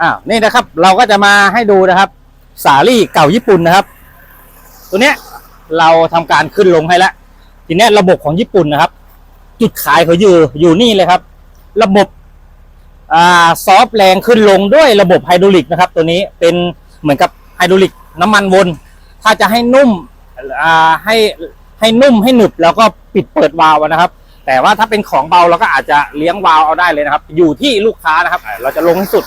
อ้าวนี่นะครับ เราก็จะมาให้ดูนะครับ สาลี่เก่าญี่ปุ่นนะครับ ตัวเนี้ยเราทำการขึ้นลงให้แล้วทีเนี้ยระบบของญี่ปุ่นนะครับ จุดขายเขาอยู่อยู่นี่เลยครับ ระบบอ่าซอฟแรงขึ้นลงด้วยระบบไฮดรอลิกนะครับ ตัวนี้เป็นเหมือนกับไฮดรอลิกน้ำมันวน ถ้าจะให้นุ่มอ่าให้ให้นุ่มให้หนึบแล้วก็ปิดเปิดวาล์วนะครับ แต่ว่าถ้าเป็นของเบาเราก็อาจจะเลี้ยงวาล์วเอาได้เลยนะครับ อยู่ที่ลูกค้านะครับ เราจะลงให้สุด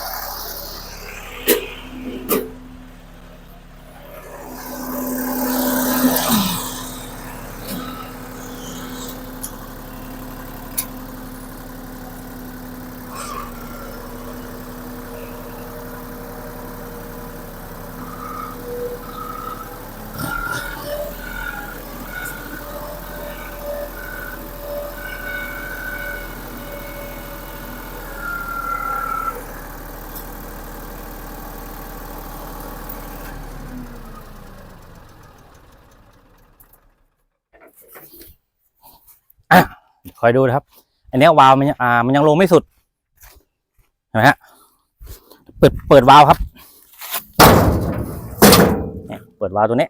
อะ คอยดูนะครับ อันนี้วาล์วมันยังอ่า มันยังลงไม่สุดเห็นไหมฮะเปิดเปิดวาล์วครับเปิดวาล์วตัวนี้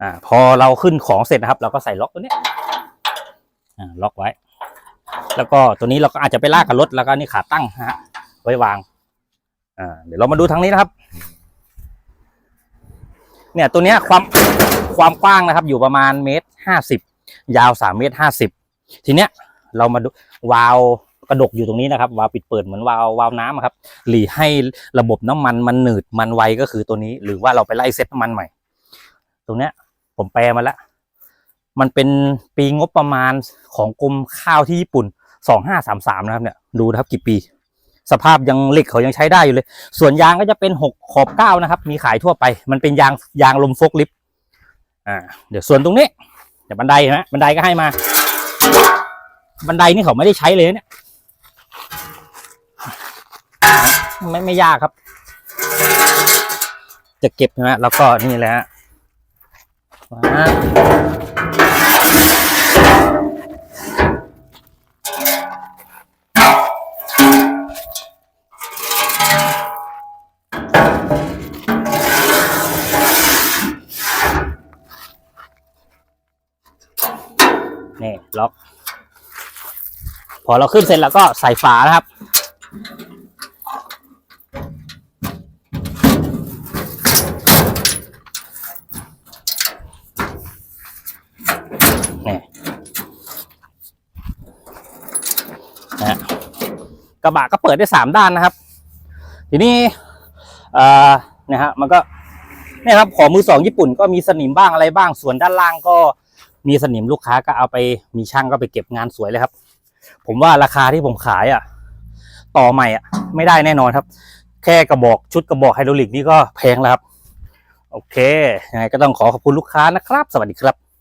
อ่า พอเราขึ้นของเสร็จนะครับ เราก็ใส่ล็อกตัวนี้อ่าล็อกไว้ แล้วก็ตัวนี้เราก็อาจจะไปลากกับรถแล้วก็นี่ขาตั้งฮะไว้วางอ่าเดี๋ยวเรามาดูทางนี้นะครับ เนี่ยตัวเนี้ยความความกว้างนะครับ อยู่ประมาณเมตรห้าสิบ ยาวสามเมตรห้าสิบทีเนี้ยเรามาดูวาล์วกระดกอยู่ตรงนี้นะครับ วาล์วปิดเปิดเหมือนวาล์ววาล์วน้ำครับหลีให้ระบบน้ำมันมันหนืดมันไวก็คือตัวนี้ หรือว่าเราไปไล่เซ็ตน้ำมันใหม่ ตรงเนี้ยผมแปลมาแล้วมันเป็นปีงบประมาณของกรมข้าวที่ญี่ปุ่นสองห้าสามสามนะครับเนี่ยดูนะครับกี่ปี สภาพยังเหล็กเขายังใช้ได้อยู่เลย ส่วนยางก็จะเป็นหกขอบเก้านะครับ มีขายทั่วไป มันเป็นยางยางลมโฟกลิฟต์อ่าเดี๋ยวส่วนตรงนี้ แต่บันไดเห็นไหมบันไดก็ให้มา บันไดนี่เขาไม่ได้ใช้เลยเนี่ยไม่ไม่ยากครับ จะเก็บนะแล้วก็นี่แหละฮะ นี่ล็อก พอเราขึ้นเสร็จแล้วก็ใส่ฝานะครับ นี่นะกระบะก็เปิดได้สามด้านนะครับ ทีนี้เอ่อนี่ยฮะมันก็เนี่ยครับของมือสองญี่ปุ่นก็มีสนิมบ้างอะไรบ้าง ส่วนด้านล่างก็ มีสนิมลูกค้าก็เอาไปมีช่างก็ไปเก็บงานสวยเลยครับ ผมว่าราคาที่ผมขายอะ ต่อใหม่อะ ไม่ได้แน่นอนครับ แค่กระบอกชุดกระบอกไฮดรอลิกนี่ก็แพงแล้วครับ โอเคยังไงก็ต้องขอขอบคุณลูกค้านะครับ สวัสดีครับ